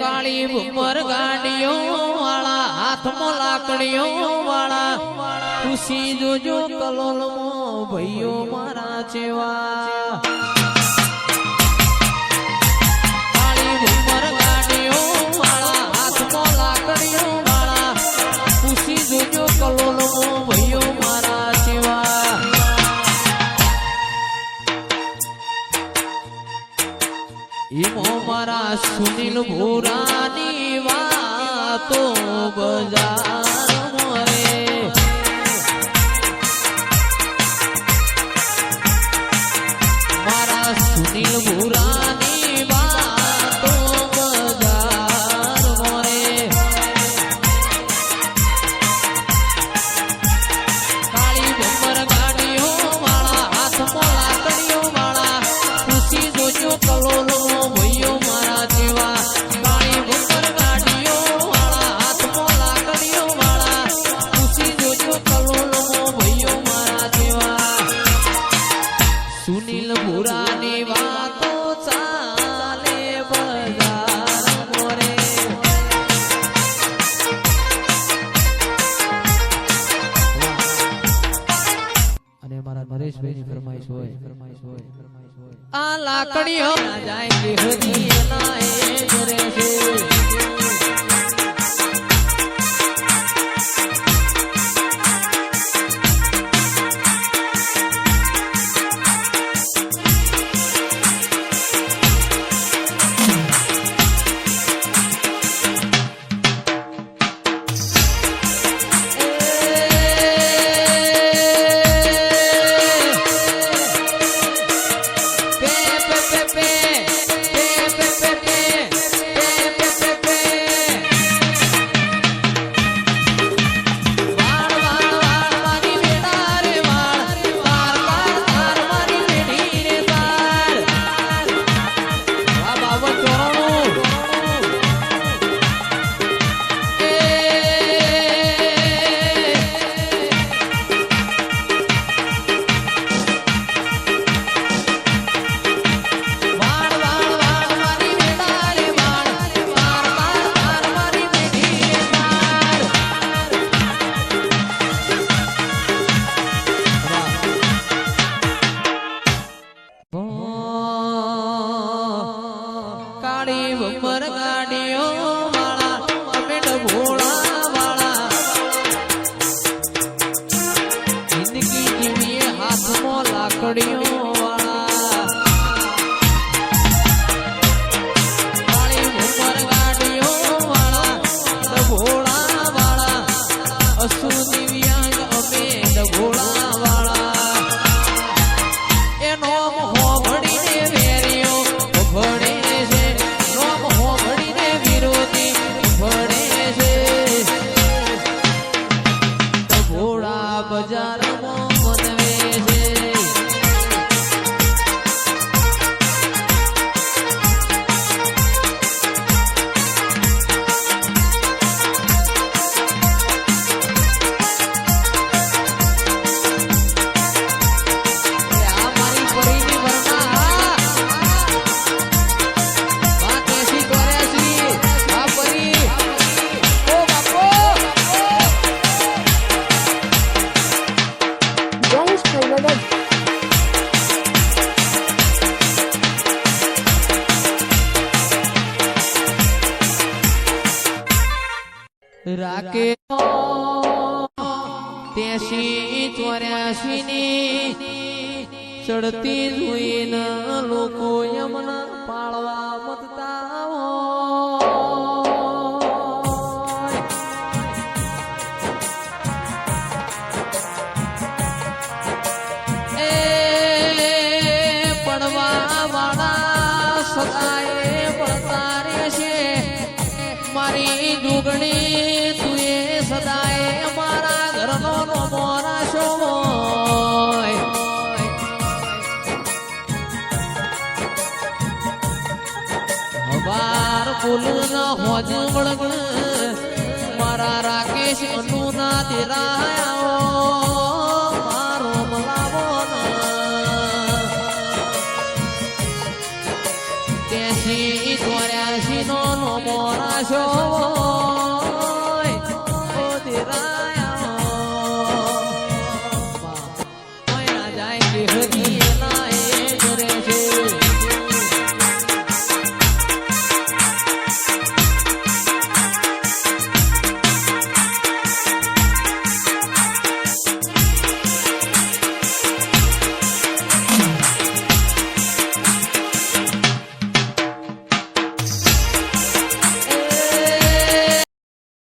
કાળી ઉપર ગાડીઓ વાળા, હાથમાં લાકડીઓ વાળા ખુશી જોજો કલોલમો ભાઈઓ મારા જેવા. કાળી ઉમર ઈમો મારા સુનિલ ભૂરાની વાતો બજાર સુનિલ ભૂરાની વાતો ચાલે બજાર મોરે. અને મારા નરેશભાઈ ની ફરમાઈશ હોય. ફરમાઈશ હોય ફરમાઈશ હોય આ લાકડીઓ જાય છે. ગાડીઓ રાકે ત્યાસી ચોર્યાસી ની ચડતી જોઈને લોકો યમના પાળવા મતતા પડવા વાળા સદાય હવાર પુલ ના હોજ વળગણ. મારા રાકેશ અનુના ના મારો મલાવો ના ચોર્યાસી નો